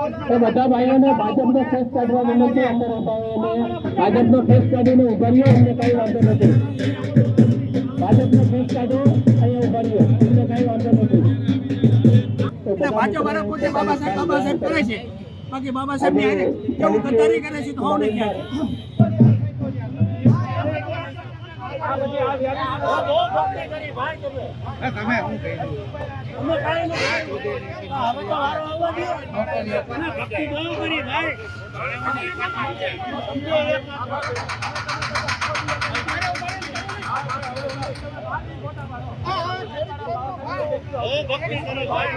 તો બધા ભાઈઓને ભાજપનો ફેસ કાઢવાનો નથી અંદર ભાજપનો ફેસ કાઢીને ઊભા રહ્યો અમને કઈ વાંધો નથી. ભાજપનો ફેસ કાઢો અહીંયા ઊભા રહ્યો અમને કઈ વાંધો નથી. વાંચો વાળા પોતે બાબા સાહેબ બાબા સાહેબ કરે છે. બાકી બાબા સાહેબની હારે કેવું ગદ્દારી કરે છે તો હોવ નહીં તમે હું કહી દઉં. અમે તો વારો આવવા ભક્તિ કરો ભાઈ.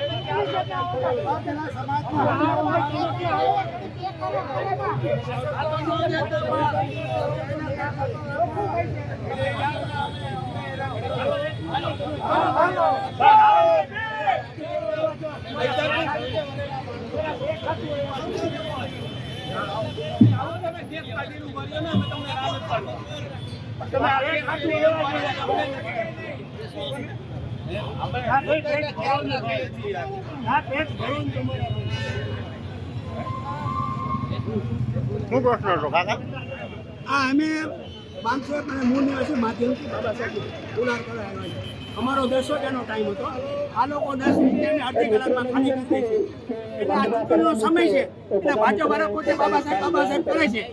તમે આવે ખાતું એવા શું પ્રશ્ન હતો, કાકા? આ અમે પાંચસો અને મૂળ નિવાસી માધ્યમથી બાબા સાહેબ કરવા આવ્યા છે અમારો દસ વાગ્યાનો ટાઈમ હતો. આ લોકો દસ મિનિટની અડધી કલાકમાં ખાલી કરી દે છે. એટલે આ ચૂંટણીનો સમય છે. એટલે ભાજપ વાળા પોતે બાબા સાહેબ બાબા સાહેબ કરે છે.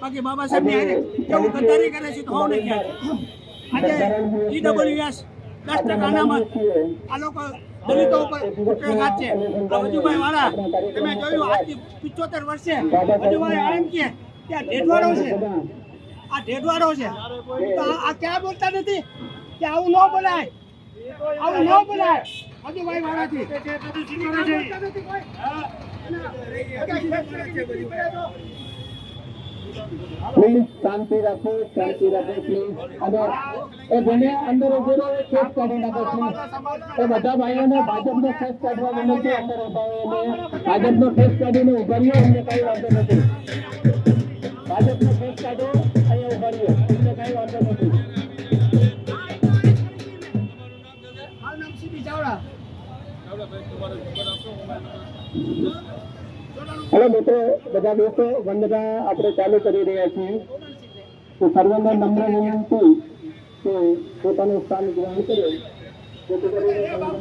બાકી બાબા સાહેબની હારે કેવું ગદ્દારી કરે છે તો હોવ નહીં આજે ઈ ડબલ્યુ ઈડબ્લ્યુએસ દસ ટકાનામાં આ લોકો છે આ વાળા, તમે જોયું, આજથી પિચોતેર વર્ષે વજુભાઈ એમ કે, ત્યાં ઢેઢવાડો છે. આ ઢેઢવાડો છે. આ ક્યાં બોલતા નથી? કે આવું ન બોલાય. આવું ન બનાય. પ્લીઝ શાંતિ રાખો શાંતિ રાખો પ્લીઝ અને એ જેને અંદર ઊભો રહ્યો કાઢી નાખો પ્લીઝ એ બધા ભાઈઓને ભાજપનો ફેસ કાઢવા વિનંતી અંદર ભાઈઓને ભાજપનો ફેસ કાઢીને ઊભા રહ્યો, અમને કઈ વાંધો નથી. ભાજપનો ફેસ કાઢો, અહીંયા ઊભા રહ્યો, અમને કઈ વાંધો નથી. હેલો મિત્રો, બધા દોસ્તો વંદના આપણે ચાલુ કરી રહ્યા છીએ. તો સર્વને નમ્ર વિનંતી કે પોતાનું સ્થાન ગ્રહણ કરે. જેથી કાર્યક્રમમાં